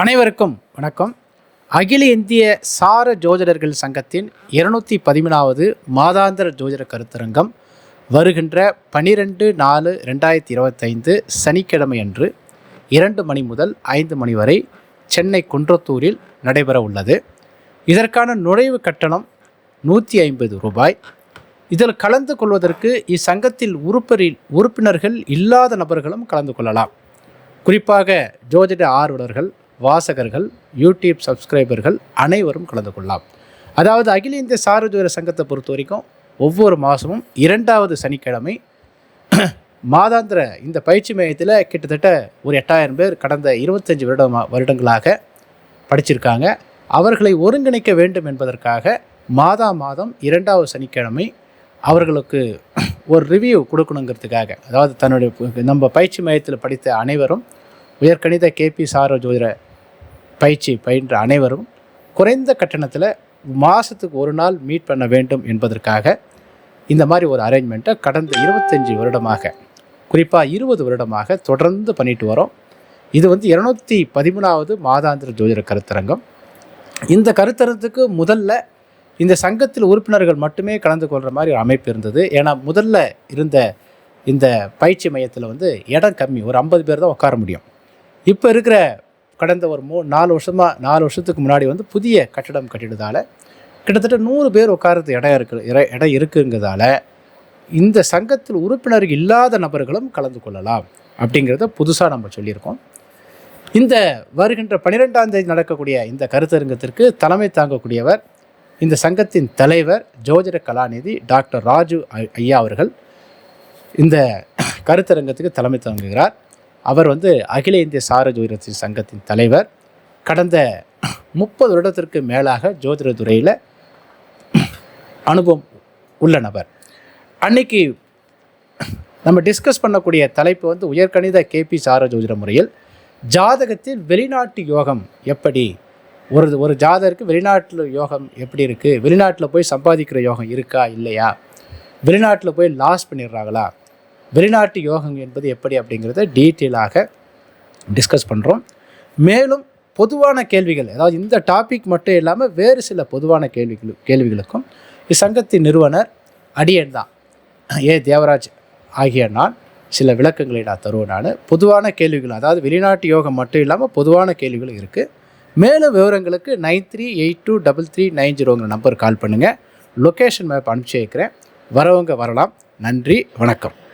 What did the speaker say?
அனைவருக்கும் வணக்கம். அகில இந்திய சார ஜோதிடர்கள் சங்கத்தின் இருநூற்றி பதிமூணாவது மாதாந்திர ஜோதிட கருத்தரங்கம் வருகின்ற பனிரெண்டு நாலு ரெண்டாயிரத்தி இருபத்தைந்து சனிக்கிழமை அன்று இரண்டு மணி முதல் ஐந்து மணி வரை சென்னை குன்றத்தூரில் நடைபெற உள்ளது. இதற்கான நுழைவு கட்டணம் நூற்றி ஐம்பது ரூபாய். இதில் கலந்து கொள்வதற்கு இச்சங்கத்தில் உறுப்பினரில் உறுப்பினர்கள் இல்லாத நபர்களும் கலந்து கொள்ளலாம். குறிப்பாக ஜோதிட ஆர்வலர்கள் வாசகர்கள் யூடியூப் சப்ஸ்கிரைபர்கள் அனைவரும் கலந்து கொள்ளலாம். அதாவது அகில இந்திய சாரதூர சங்கத்தை பொறுத்த வரைக்கும் ஒவ்வொரு மாதமும் இரண்டாவது சனிக்கிழமை மாதாந்திர இந்த பயிற்சி மையத்தில் கிட்டத்தட்ட ஒரு எட்டாயிரம் பேர் கடந்த இருபத்தஞ்சி வருடமா வருடங்களாக படிச்சிருக்காங்க. அவர்களை ஒருங்கிணைக்க வேண்டும் என்பதற்காக மாதா மாதம் இரண்டாவது சனிக்கிழமை அவர்களுக்கு ஒரு ரிவ்யூ கொடுக்கணுங்கிறதுக்காக அதாவது தன்னுடைய நம்ம பயிற்சி மையத்தில் படித்த அனைவரும் உயர்கணித கேபி சார பயிற்சி பயின்ற அனைவரும் குறைந்த கட்டணத்தில் மாதத்துக்கு ஒரு நாள் மீட் பண்ண வேண்டும் என்பதற்காக இந்த மாதிரி ஒரு அரேஞ்ச்மெண்ட்டை கடந்த இருபத்தஞ்சி வருடமாக குறிப்பாக இருபது வருடமாக தொடர்ந்து பண்ணிட்டு வரோம். இது வந்து இருநூற்றி பதிமூணாவது மாதாந்திர ஜோதிட கருத்தரங்கம். இந்த கருத்தரங்கத்துக்கு முதல்ல இந்த சங்கத்தில் உறுப்பினர்கள் மட்டுமே கலந்து கொள்கிற மாதிரி ஒரு அமைப்பு இருந்தது. ஏன்னா முதல்ல இருந்த இந்த பயிற்சி மையத்தில் வந்து இடம் கம்மி. ஒரு ஐம்பது பேர் தான் உட்கார முடியும். இப்போ இருக்கிற கடந்த ஒரு மூ நாலு வருஷமாக நாலு வருஷத்துக்கு முன்னாடி வந்து புதிய கட்டடம் கட்டிடுறதால கிட்டத்தட்ட நூறு பேர் உட்காரது இடம் இருக்கு இடம் இருக்குங்கிறதால இந்த சங்கத்தில் உறுப்பினர் இல்லாத நபர்களும் கலந்து கொள்ளலாம் அப்படிங்கிறத புதுசாக நம்ம சொல்லியிருக்கோம். இந்த வருகின்ற பனிரெண்டாம் தேதி நடக்கக்கூடிய இந்த கருத்தரங்கத்திற்கு தலைமை தாங்கக்கூடியவர் இந்த சங்கத்தின் தலைவர் ஜோதிட கலாநிதி டாக்டர் ராஜு ஐயா அவர்கள் இந்த கருத்தரங்கத்துக்கு தலைமை தாங்குகிறார். அவர் வந்து அகில இந்திய சார சங்கத்தின் தலைவர். கடந்த முப்பது வருடத்திற்கு மேலாக ஜோதிட துறையில் அனுபவம் உள்ள நபர். அன்னைக்கு நம்ம டிஸ்கஸ் பண்ணக்கூடிய தலைப்பு வந்து உயர்கணித கேபி சார ஜோதிட முறையில் ஜாதகத்தில் வெளிநாட்டு யோகம் எப்படி? ஒரு ஒரு ஜாதகருக்கு வெளிநாட்டில் யோகம் எப்படி இருக்குது வெளிநாட்டில் போய் சம்பாதிக்கிற யோகம் இருக்கா? இல்லையா? வெளிநாட்டில் போய் லாஸ் பண்ணிடுறாங்களா? வெளிநாட்டு யோகம் என்பது எப்படி அப்படிங்கிறத டீட்டெயிலாக டிஸ்கஸ் பண்ணுறோம் மேலும் பொதுவான கேள்விகள் அதாவது இந்த டாபிக் மட்டும் இல்லாமல் வேறு சில பொதுவான கேள்விகளும் கேள்விகளுக்கும் இச்சங்கத்தின் நிறுவனர் அடியன் தான். ஏ. தேவராஜ் ஆகிய நான் சில விளக்கங்களை நான் தருவேன் நான். பொதுவான கேள்விகள் அதாவது வெளிநாட்டு யோகம் மட்டும் இல்லாமல் பொதுவான கேள்விகளும் இருக்குது மேலும் விவரங்களுக்கு nine three eight two double three nine ஜீரோங்கிற number call பண்ணுங்கள் லொக்கேஷன் மேப் அனுப்பிச்சி வைக்கிறேன். வரவங்க வரலாம். நன்றி வணக்கம்.